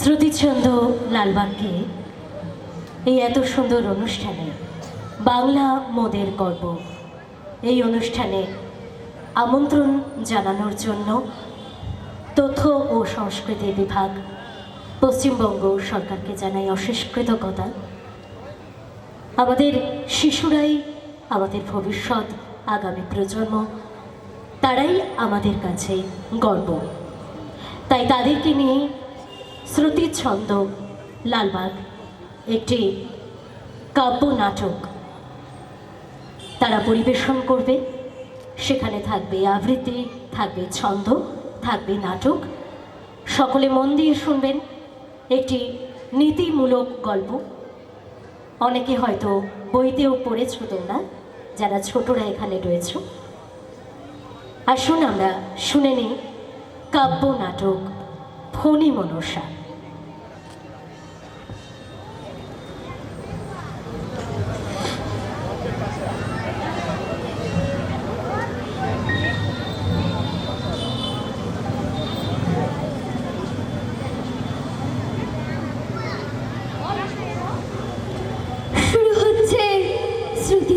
শ্রুতিচন্দ্র লালবাগকে এই এত সুন্দর অনুষ্ঠানে বাংলা মোদের গর্ব। এই অনুষ্ঠানে আমন্ত্রণ জানানোর জন্য তথ্য ও সংস্কৃতি বিভাগ, পশ্চিমবঙ্গ সরকারকে জানাই অশেষ কৃতজ্ঞতা। আমাদের শিশুরাই আমাদের ভবিষ্যৎ, আগামী প্রজন্ম, তারাই আমাদের কাছে গর্ব। তাই তাদেরকে নিয়ে শ্রুতিছন্দ লালবাগ, একটি কাব্য নাটক। তারা পরিবেশন করবে। সেখানে থাকবে আবৃত্তি, থাকবে ছন্দ, থাকবে নাটক। সকলে মন দিয়ে শুনবেন একটি নীতিমূলক গল্প। অনেকে হয়তো বইতেও পড়েছ তোমরা, যারা ছোটরা এখানে রয়েছ। আসুন আমরা শুনে নিই কাব্য নাটক, ফণি মনসা।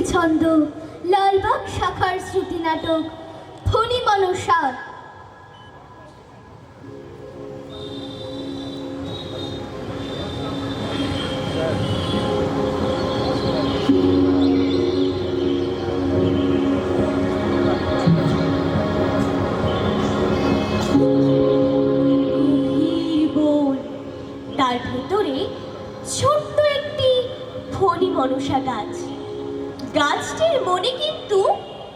শ্রুতিছন্দ লালবাগ শাখার শ্রুতি নাটক ফণি মনসার তার ভেতরে ছোট্ট একটি ফণি মনসা গাছ। গাছটির মনে কিন্তু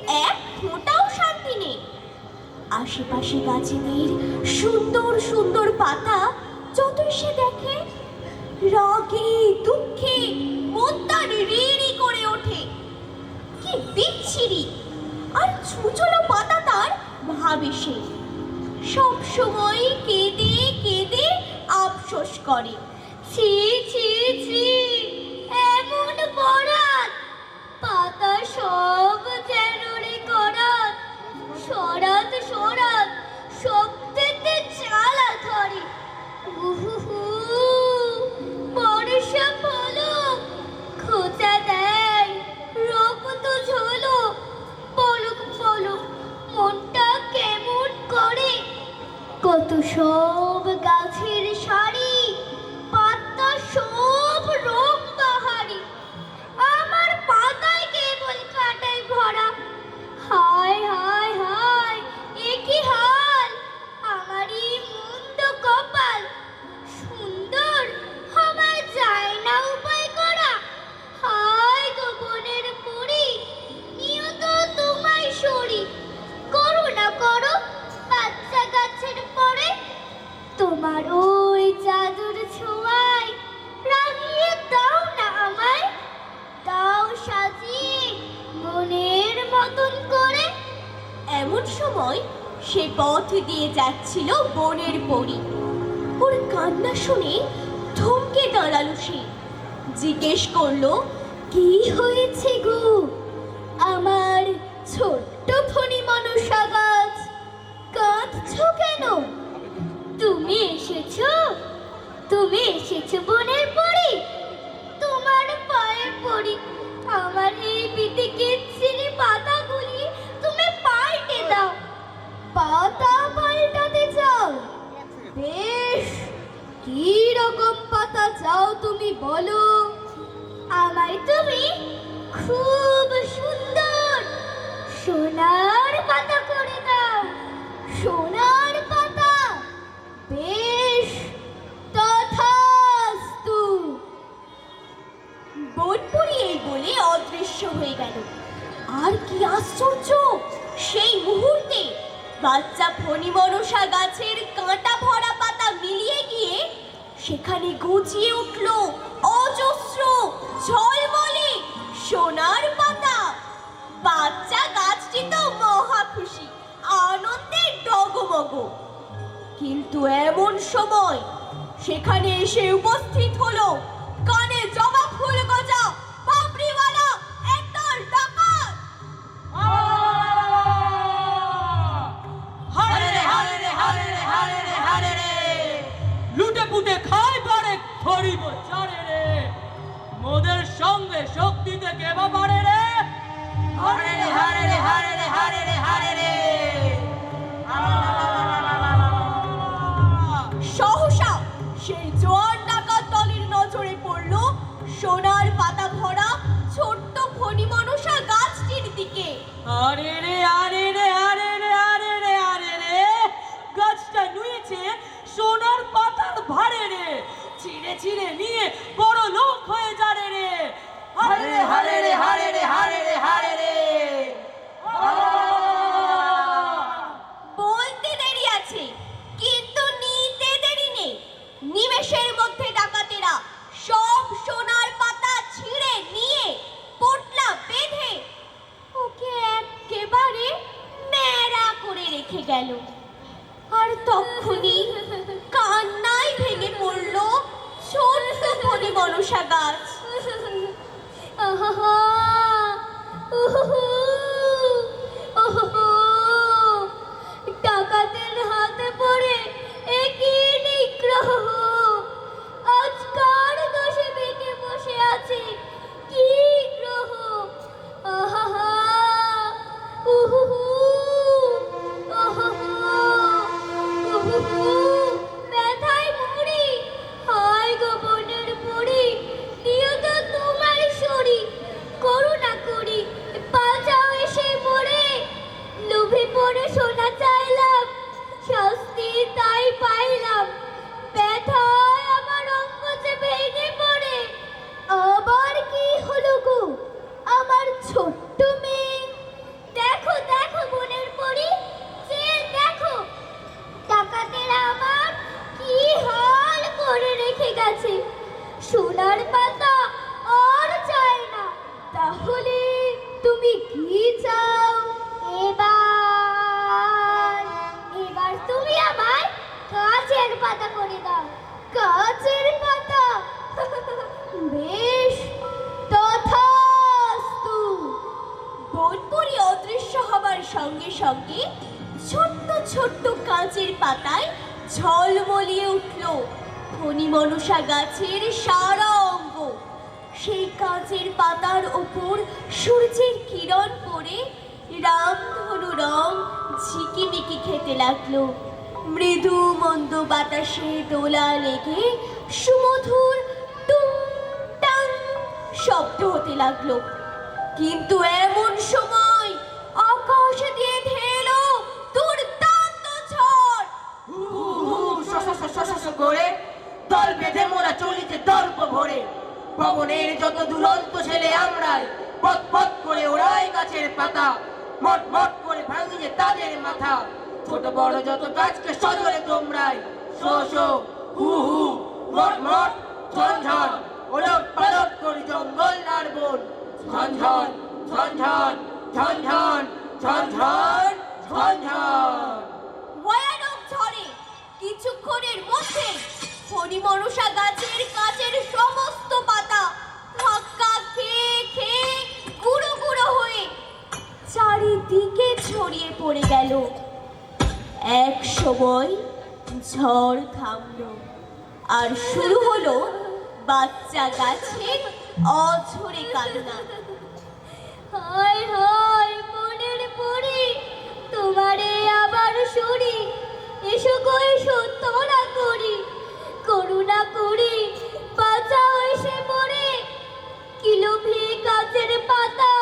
এক ফোঁটাও শান্তি নেই। আশেপাশে গাছেদের সুন্দর সুন্দর পাতা যতই সে দেখে, রাগে, দুঃখে মন রিড়ি করে ওঠে। কি বিচ্ছিরি! আর ছুচলো পাতা তার ভাবে সে। সব সময় কেঁদে কেঁদে আফসোস করে। ছি ছি ছি। সব যেন রে করাত, সরাত সরাত শব্দেতে চালা ধরে। উহুহু, বর্ষা পলক খোঁচা দেয় রক্ত ঝোলো। পলক পলক মনটা কেমন করে? কত সব গাছের তোমার ওই জাদুর ছোঁয়ায় রাগিয়ে দাও না আমায়। দাও সাজিয়ে মনের মতন করে। এমন সময় সে পথ দিয়ে যাচ্ছিল বনের পরি। ওর কান্না শুনে থমকে দাঁড়াল সে। জিজ্ঞেস করল, কি হয়েছে গো? খুব সুন্দর। সোনার পাতা করে দাও। সোনার পাতা। বেশ তথাস্তু। বোনপুরি এই বলে অদৃশ্য হয়ে গেল। আর কি আশ্চর্য! সেই মুহূর্তে বাচ্চা ফণিমনসা গাছের কাঁটা ভরা পাতা মিলিয়ে গিয়ে সেখানে গজিয়ে উঠল ডগমগ কিন্তু এমন সময় সেখানে এসে উপস্থিত হলো কানে জবা ফুল গজা পাপড়িওয়ালা একদল ডাকাত। হারে রে হারে রে হারে রে হারে রে হারে রে। লুটে পুটে খা হারিব চারে রে। মোদের সঙ্গে শক্তি থেকে বা পারে রে। হারে রে হারে রে হারে রে হারে রে হারে রে। সহসা সেই জোয়ার ডাকাত দলের নজরে পড়ল সোনার পাতা ভরা ছোট্ট ফণি মনসা গাছটির দিকে। আরে রে আরে রে আরে রে আরে রে গাছটা নুয়েছে সোনার পাতার ভারে রে ছিঁড়ে ছিঁড়ে নিয়ে বড় লোক হয়ে যারে রে হারে রে হারে রে হারে রে হারে রে হারে রে বলতে দেরি আছে কিন্তু নিতে দেরি নেই নিমেষের মধ্যে ডাকাতেরা সব সোনার পাতা ছিঁড়ে নিয়ে পোটলা বেঁধে ওকে একেবারে ন্যাড়া রেখে গেল। আর তখনই কান্নায় ভেঙে পড়ল ছোট্ট ফণি মনসা গাছ। ডাকাতের হাতে পড়ে একই নিগ্রহ। মনসা গাছের সারা অঙ্গ সেই কাঁচের পাতার ওপর সূর্যের কিরণ পড়ে রামধনু রং ঝিকিমিকি খেতে লাগল মৃদু মন্দ বাতাসে দোলা লেগে সুমধুর শব্দ হতে লাগল কিন্তু এমন সময় আকাশ দিয়ে ঢেলো দুর্দান্ত ঝড় করে দল বেঁধে মোরা চলিতে দর্প ভরে। পবনের যত দুরন্ত ছেলে আমরাই, পথ পথ করে ওড়াই গাছের পাতা, মট মট করে ভাঙিয়ে তাদের মাথা। ছোট বড় যত গাছকে সজরে তোমরাই হু হু, মট মট, ঝনঝন, ওলট পালট জঙ্গল আর বন ঝনঝন ঝনঝন ঝনঝন ঝনঝন। ঝনঝন কিছুক্ষণের মধ্যে হরিমনসা গাছের কাছের সমস্ত পাতা ধাক্কা খেয়ে খেয়ে গুঁড়ো গুঁড়ো হয়ে চারিদিকে ছড়িয়ে পড়ে গেল। এক সময় ঝড় থামলো আর শুরু হলো বাচ্চা গাছের অঝরে কান্না। হায় হায়, মনের পড়ি তোমারে আবার সরি, এসো গো, এসো, তোরা করি। করুণা করি, বাঁচাও এসে মরে। কিলোভে গাছের পাতা,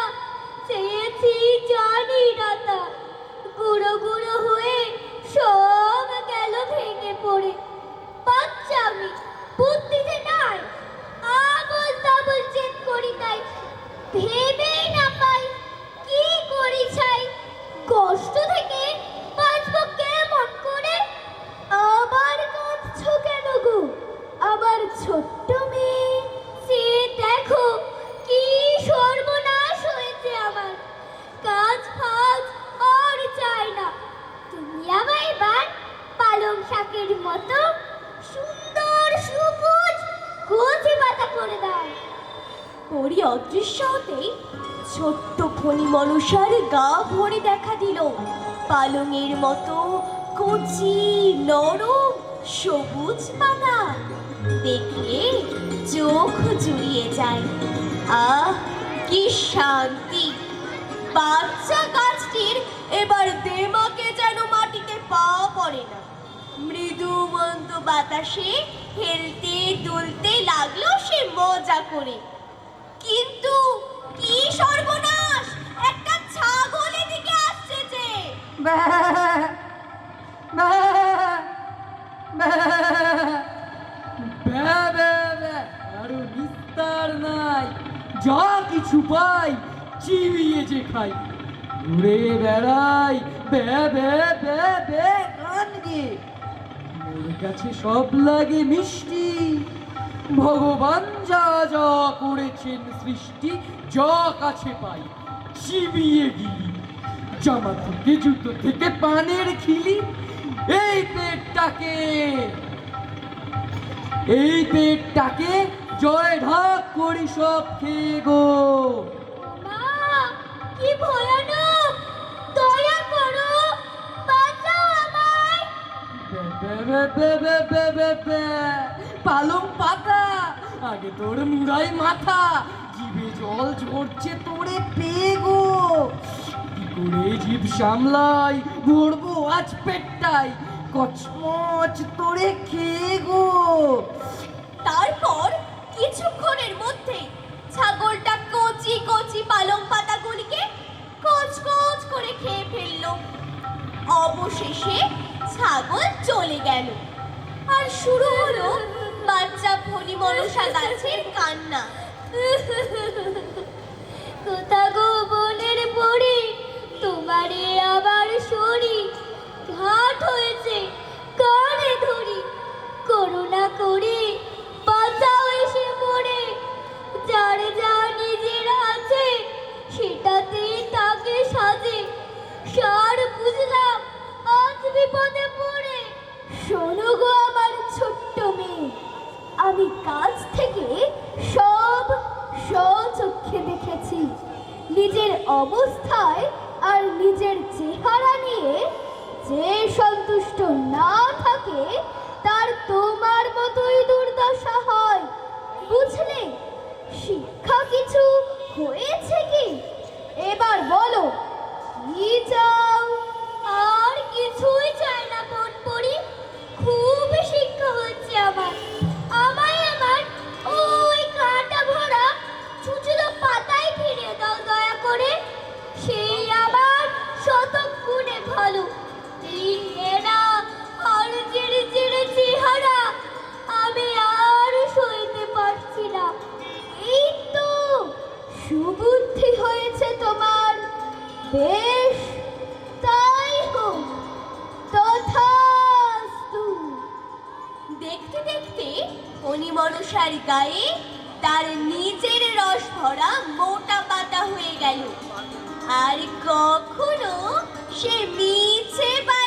চেয়েছি জানি না তা। গুঁড়ো গুঁড়ো হয়ে সব গেল ভেঙে পড়ে। বাচ্চা আমি, বুদ্ধি যে নাই আবল তাবল চেক করি তাই। ভেবেই না ছোট্ট মেয়ে, সে দেখো কি সর্বনাশ হয়েছে আমার। কাজ ফাজ আর চাই না। তুমি আমায় এবার পালং শাকের মতো সুন্দর সবুজ কচি পাতা করে দাও। পরি অদৃশ্য হতেই ছোট্ট ফণি মনুষার গা ভরে দেখা দিল। পালঙের মতো কচি, নরম, সবুজ পাতা। দেখলে চোখ জুড়িয়ে যায়। আহ, কি শান্তি! বাচ্চা গাছটির এবার দেমাকে যেন মাটিতে পা পড়ে না। মৃদু মন্দ বাতাসে হেলতে দুলতে লাগল সে মজা করে। কিন্তু কি সর্বনাশ! একটা ছাগল এদিকে আসছে যে। আরও নিস্তার নাই। যা কিছু পাই, চিবিয়ে যে খাই। ঘুরে বেড়াই, বে বে বে বে গান গে ওর কাছে সব লাগে মিষ্টি। ভগবান যা যা করেছেন সৃষ্টি, যা কাছে পাই, চিবিয়ে গিলি। জামা থেকে, জুতো থেকে, পানের খিলি। এই পেটটাকে এই পেটটাকে জয় ঢাক করি সব খেয়ে গো। মা কি ভয়ানক! দয়া করো বাঁচাও আমায়। পালং পাতা আগে তোর মুড়াই মাথা জিভে জল ঝরছে তোরে পেয়ে গো। কি করে জিভ সামলাই ভরবো আজ পেটটাই কচমচ তোরে খেয়ে গো। তারপর কিছুক্ষণের মধ্যে ছাগলটা কচি কচি পালং পাতাগুলিকে কচ কচ করে খেয়ে ফেলল। অবশেষে ছাগল চলে গেল। আর শুরু হলো বাচ্চা ফণি মনসা গাছের কান্না। কোথা নিজের অবস্থায় আর নিজের চেহারা নিয়ে যে সন্তুষ্ট না থাকে, তার তোমার মতোই দুর্দশা হয়। বুঝলে? শিক্ষা কিছু হয়েছে কি? এবার বলো, কি চাও? দেখতে দেখতে অনিমনসার গায়ে তার নিজের রস ভরা মোটা পাতা হয়ে গেল। আর কখনো সে মিছে বা